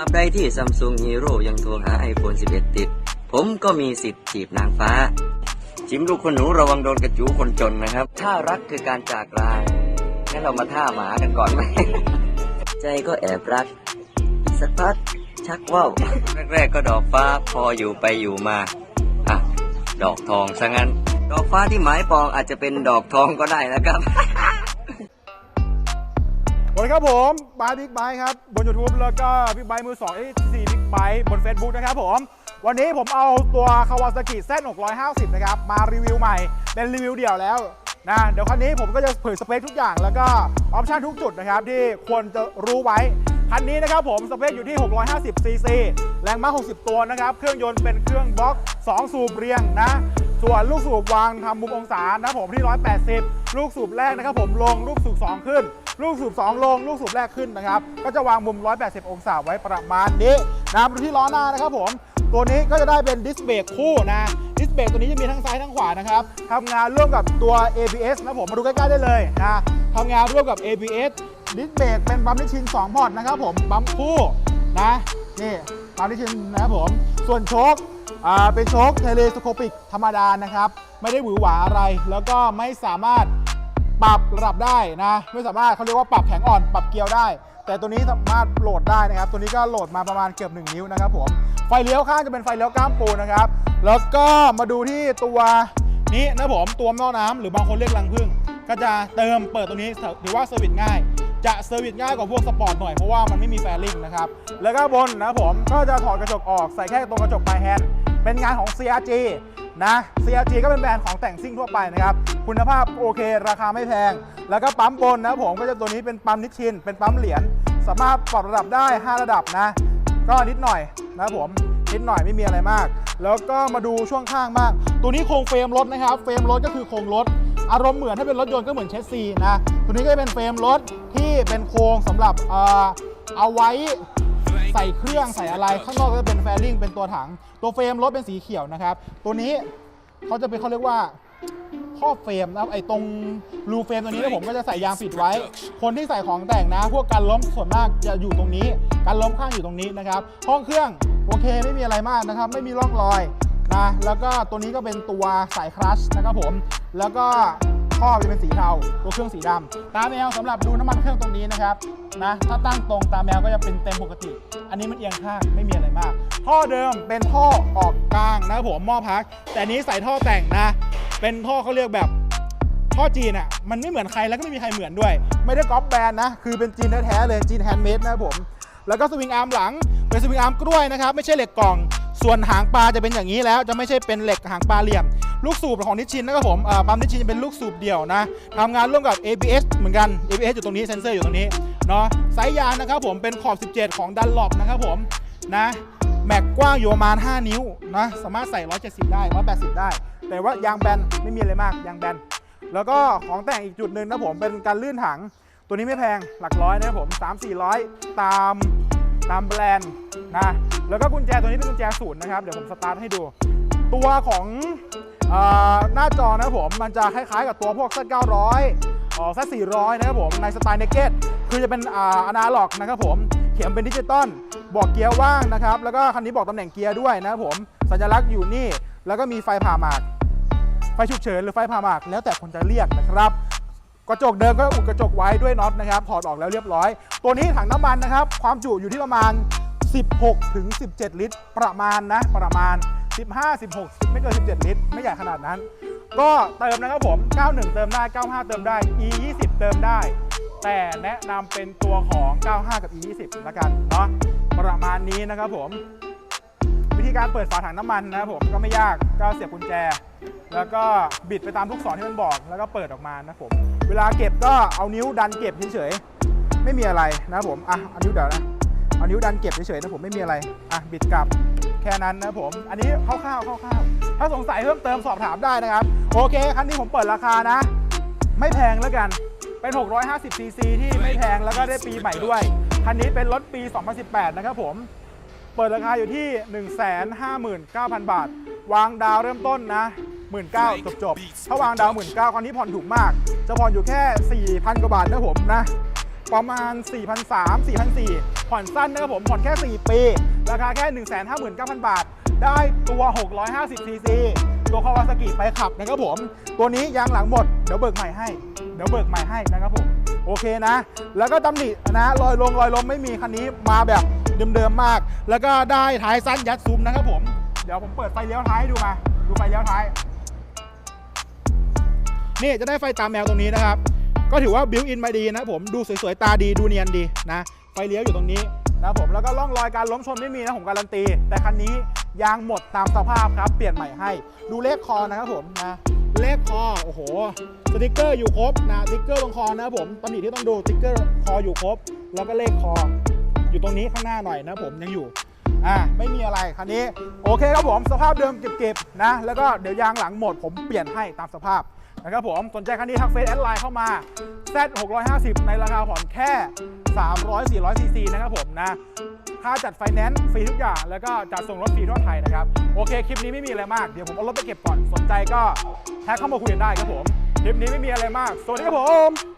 อับใดที่ Samsung Hero ยังโทรหา iPhone 11 ติด ผมก็มีสิทธิ์จีบนางฟ้า จิมลูกคนหนูระวังโดนกระจูคนจนนะครับ ถ้ารักคือการจากลางั้นเรามาท่าหมากันก่อนไหม ใจก็แอบรัก สักพักชักว่าวแรกๆก็ดอกฟ้าพออยู่ไปอยู่มา อะ ดอกทองซะงั้น ดอกฟ้าที่หมายปองอาจจะเป็นดอกทองก็ได้นะครับ สวัสดีครับผมบายบิ๊กไบค์ครับ บน YouTube แล้วก็บิ๊กไบค์มือ2 HTC Big Bike บน Facebook นะครับผม วันนี้ผมเอาตัว Kawasaki Z650 นะครับ มารีวิวใหม่ เป็นรีวิวเดี่ยวแล้วนะ เดี๋ยวคันนี้ผมก็จะเผยสเปคทุกอย่างแล้วก็ออปชันทุกจุดนะครับ ที่ควรจะรู้ไว้ คันนี้นะครับผมสเปคอยู่ที่ 650 cc แรงม้า 60 ตัวนะครับ เครื่องยนต์เป็นเครื่องบล็อก 2 สูบเรียงนะ ส่วนลูกสูบวางทำมุมองศานะครับผมที่ 180 ลูกสูบแรกนะครับผมลงลูกสูบ2 ขึ้น ลูกสูบ2 ลง ลูกสูบแรกขึ้นนะครับ ก็จะวางมุม 180 องศาไว้ประมาณนี้นะครับที่ล้อหน้านะครับผมตัวนี้ก็จะได้เป็นดิสเบรกคู่นะดิสเบรกตัวนี้จะมีทั้งซ้ายทั้งขวานะครับทำงานร่วมกับตัว ABS นะผมมาดูใกล้ๆได้เลยนะทำงานร่วมกับ ABS ดิสเบรกเป็นบัมนิชิน2พอร์ตนะครับผมบัมคู่นะนี่บัมนิชินนะครับผมส่วนโชค อ่าเป็นโชคเทเลสโคปิกธรรมดานะครับ ไม่ได้หวือหวาอะไร แล้วก็ไม่สามารถปรับระดับได้นะ ไม่สามารถเขาเรียกว่าปรับแข็งอ่อนปรับเกียร์ได้ แต่ตัวนี้สามารถโหลดได้นะครับ ตัวนี้ก็โหลดมาประมาณเกือบ 1 นิ้วนะครับผมไฟเลี้ยวข้างจะเป็นไฟเลี้ยวก้ามปูนะครับ แล้วก็มาดูที่ตัวนี้นะผมตัวหม้อน้ำหรือบางคนเรียกรังผึ้งก็จะเติมเปิดตรงนี้ถือว่าเซอร์วิสง่าย จะเซอร์วิสง่ายกว่าพวกสปอร์ตหน่อยเพราะว่ามันไม่มีแฟลิงนะครับแล้วก็บนนะผมก็จะถอดกระจกออกใส่แค่ตรงกระจกปลายแฮนด์ เป็นงานของ CRG นะ CRG ก็เป็นแบรนด์ของแต่งซิ่งทั่วไปนะครับ คุณภาพโอเค ราคาไม่แพง แล้วก็ปั๊มบนนะผมก็จะตัวนี้เป็นปั๊มนิชชิน เป็นปั๊มเหรียญ สามารถปรับระดับได้ 5 ระดับนะ ก็นิดหน่อยนะผม นิดหน่อยไม่มีอะไรมาก แล้วก็มาดูช่วงข้างบ้าง ตัวนี้โครงเฟรมรถนะครับ เฟรมรถก็คือโครงรถ อารมณ์เหมือนถ้าเป็นรถยนต์ก็เหมือนเชสซีนะ ตัวนี้ก็จะเป็นเฟรมรถที่เป็นโครงสำหรับเอ่อเอาไว้ ใส่เครื่องใส่อะไรข้างนอกก็จะเป็นแฟริ่งเป็นตัวถัง ตัวเฟรมรถเป็นสีเขียวนะครับ ตัวนี้เขาจะเป็นเขาเรียกว่าครอเฟรมนะครับไอ้ตรงรูเฟรมตัวนี้นะผมก็จะใส่ยางปิดไว้ คนที่ใส่ของแต่งนะ พวกการล้มส่วนมากจะอยู่ตรงนี้การล้มข้างอยู่ตรงนี้นะครับ ห้องเครื่องโอเคไม่มีอะไรมากนะครับ ไม่มีร่องรอยนะแล้วก็ตัวนี้ก็เป็นตัวสายคลัชนะครับผม แล้วก็ข้อจะเป็นสีเทาตัวเครื่องสีดำตามแมวสำหรับดูน้ำมันเครื่องตรงนี้นะครับ นะ ถ้าตั้งตรงตาแมวก็จะเป็นเต็มปกติ อันนี้มันเอียงข้างไม่มีอะไรมาก ท่อเดิมเป็นท่อออกกลางนะครับผมหม้อพัก แต่อันนี้ใส่ท่อแต่งนะ เป็นท่อเขาเรียกแบบท่อจีนอะมันไม่เหมือนใครแล้วก็ไม่มีใครเหมือนด้วย ไม่ได้ก๊อปแบรนด์นะ คือเป็นจีนแท้ๆเลยจีนแฮนด์เมดนะครับผมแล้วก็สวิงอาร์มหลังเป็นสวิงอาร์มกล้วยนะครับไม่ใช่เหล็กกล่อง ส่วนหางปลาจะเป็นอย่างนี้แล้วจะไม่ใช่เป็นเหล็กหางปลาเหลี่ยม ลูกสูบของนิชชินนะครับผมอ่าปั๊มนิชชินจะเป็นลูกสูบเดี่ยวนะทำงานร่วมกับ ABS เหมือนกัน ABS อยู่ตรงนี้เซนเซอร์อยู่ตรงนี้เนาะไซส์ยางนะครับผมเป็นขอบ 17 ของดันหลบนะครับผมนะแม็กกว้างอยู่ประมาณ 5 นิ้วนะสามารถใส่ 170 ได้ 180 ได้ แต่ว่ายางแบนไม่มีอะไรมากยางแบนแล้วก็ของแต่งอีกจุดหนึ่งนะผมเป็นการลื่นถัง ตัวนี้ไม่แพงหลักร้อยนะครับผม 3 400 ตามตามแบรนด์นะ แล้วก็กุญแจตัวนี้เป็นกุญแจศูนย์นะครับ เดี๋ยวผมสตาร์ทให้ดู ตัวของอหน้าจอนะครับผมมันจะคล้ายๆกับตัวพวก Z 900อ๋อ Z 400 นะครับผมในสไตล์เนเกตคือจะเป็นอ่าอนาล็อกนะครับผม เข็มเป็นดิจิตอลบอกเกียร์ว่างนะครับ แล้วก็คันนี้บอกตำแหน่งเกียร์ด้วยนะครับผม สัญลักษณ์อยู่นี่ แล้วก็มีไฟผ่าหมาก ไฟฉุกเฉินหรือไฟผ่าหมาก แล้วแต่คนจะเรียกนะครับ กระจกเดิมก็อุดกระจกไว้ด้วยน็อตนะครับ ถอดออกแล้วเรียบร้อย ตัวนี้ถังน้ำมันนะครับ ความจุอยู่ที่ประมาณ 16 ถึง 17 ลิตร ประมาณนะประมาณ 15 16 ไม่เกิน 17 ลิตร ไม่ใหญ่ขนาดนั้น ก็เติมนะครับผม 91 เติมได้ 95 เติมได้ e 20เติมได้ แต่แนะนำเป็นตัวของ 95 กับ e 20ละกันเนาะประมาณนี้นะครับผม วิธีการเปิดฝาถังน้ำมันนะครับผมก็ไม่ยากก็เสียบกุญแจ แล้วก็บิดไปตามลูกศรที่มันบอก แล้วก็เปิดออกมานะผมเวลาเก็บก็เอานิ้วดันเก็บเฉยๆไม่มีอะไรนะครับผมอะเอานิ้วเดี๋ยวนะ เอานิ้วดันเก็บเฉยๆนะผมไม่มีอะไร อะบิดกลับแค่นั้นนะผม อันนี้คร่าวๆคร่าวๆถ้าสงสัยเพิ่มเติมสอบถามได้นะครับ โอเค คันนี้ผมเปิดราคานะ ไม่แพงแล้วกัน เป็น 650 cc ที่ไม่แพงแล้วก็ได้ปีใหม่ด้วย คันนี้เป็นรถปี 2018 นะครับผม เปิดราคาอยู่ที่ 159,000 บาท วางดาวเริ่มต้นนะ19,000จบจบๆถ้าวางดาว19,000คราวนี้ผ่อนถูกมาก จะผ่อนอยู่แค่ 4,000 กว่าบาทนะผมนะ ประมาณ 4,300 4,400 ผ่อนสั้นนะครับผมผ่อนแค่ 4 ปี ราคาแค่ 159,000 บาท ได้ตัว 650ซีซีตัวคาวาซากิไปขับนะครับผม ตัวนี้ยางหลังหมด เดี๋ยวเบิกใหม่ให้ เดี๋ยวเบิกใหม่ให้นะครับผม โอเคนะ แล้วก็ตำหนินะรอยลงรอยลมไม่มีคันนี้มาแบบเดิมๆมาก แล้วก็ได้ท้ายสั้นยัดซุ้มนะครับผม เดี๋ยวผมเปิดไฟเลี้ยวท้ายให้ดูมา ดูไฟเลี้ยวท้าย นี่จะได้ไฟตามแมวตรงนี้นะครับ ก็ถือว่าบิวอินมาดีนะผมดูสวยๆตาดีดูเนียนดีนะไฟเลี้ยวอยู่ตรงนี้นะผมแล้วก็ร่องรอยการล้มชนไม่มีนะผมการันตี แต่คันนี้ยางหมดตามสภาพครับ เปลี่ยนใหม่ให้ ดูเลขคอนะครับผมนะเลขคอโอ้โหสติกเกอร์อยู่ครบนะสติกเกอร์ตรงคอนะครับผมตำหนิที่ต้องดูสติกเกอร์คออยู่ครบ แล้วก็เลขคอ อยู่ตรงนี้ข้างหน้าหน่อยนะผมยังอยู่อ่าไม่มีอะไรคันนี้ โอเคครับผมสภาพเดิมเก็บๆนะแล้วก็เดี๋ยวยางหลังหมดผมเปลี่ยนให้ตามสภาพ นะครับผมสนใจคันนี้ทักเฟซแอดไลน์เข้ามา Z 650 ในราคาผ่อนแค่ 300 400ซีซีนะครับผมนะค่าจัดไฟแนนซ์ฟรีทุกอย่าง แล้วก็จัดส่งรถฟรีทั่วไทยนะครับ โอเค คลิปนี้ไม่มีอะไรมาก เดี๋ยวผมเอารถไปเก็บก่อน สนใจก็แท็กเข้ามาคุยกันได้ครับผม คลิปนี้ไม่มีอะไรมาก สวัสดีครับผม